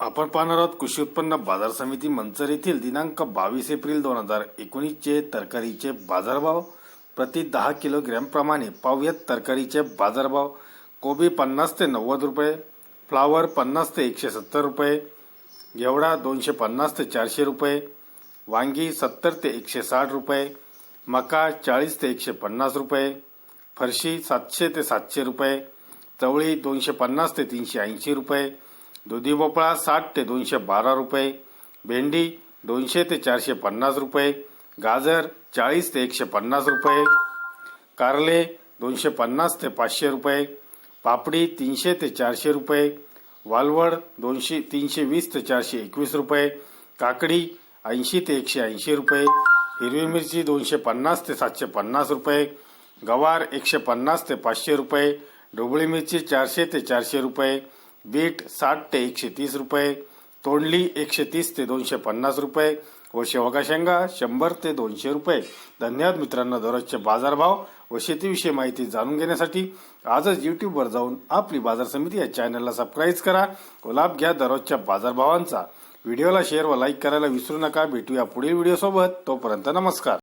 आपण पाहणार आहोत कृषी उत्पन्न बाजार समिती मंचर येथील दिनांक बावीस एप्रिल दोन हजार एकोणीसचे तरकारीचे बाजारभाव. प्रति दहा किलोग्रॅमप्रमाणे पाहूयात तरकारीचे बाजारभाव. कोबी पन्नास ते नव्वद रुपये फ्लावर पन्नास ते एकशे सत्तर रुपये घेवडा दोनशे पन्नास ते चारशे रुपये वांगी सत्तर ते एकशे साठ रुपये मका चाळीस ते एकशे पन्नास रुपये फरशी सातशे ते सातशे रुपये चवळी दोनशे पन्नास ते तीनशे ऐंशी रुपये दुधी भोपळा साठ ते दोनशे बारा रुपये भेंडी दोनशे ते चारशे पन्नास रुपये गाजर चाळीस ते एकशे पन्नास रुपये कारले दोनशे पन्नास ते पाचशे रुपये पापडी तीनशे ते चारशे रुपये वालवड दोनशे तीनशे वीस ते चारशे एकवीस रुपये काकडी ऐंशी ते एकशे ऐंशी रुपये हिरवी मिरची दोनशे पन्नास ते सातशे पन्नास रुपये गवार एकशे पन्नास ते पाचशे रुपये ढोबळी मिरची चारशे ते चारशे रुपये बीट साठ ते एकशे तीस रुपये तोंडली एकशे तीस ते दोनशे पन्नास रुपये व शेवगा शेंगा शंभर ते दोनशे रुपये. धन्यवाद मित्रांनो दररोजचे बाजारभाव व शेतीविषयी माहिती जाणून घेण्यासाठी आजच युट्यूबवर जाऊन आपली बाजार समिती या चॅनलला सबस्क्राईब करा व लाभ घ्या दररोजच्या बाजारभावांचा. व्हिडिओला शेअर व लाईक करायला विसरू नका. भेटूया पुढील व्हिडिओसोबत. तोपर्यंत नमस्कार.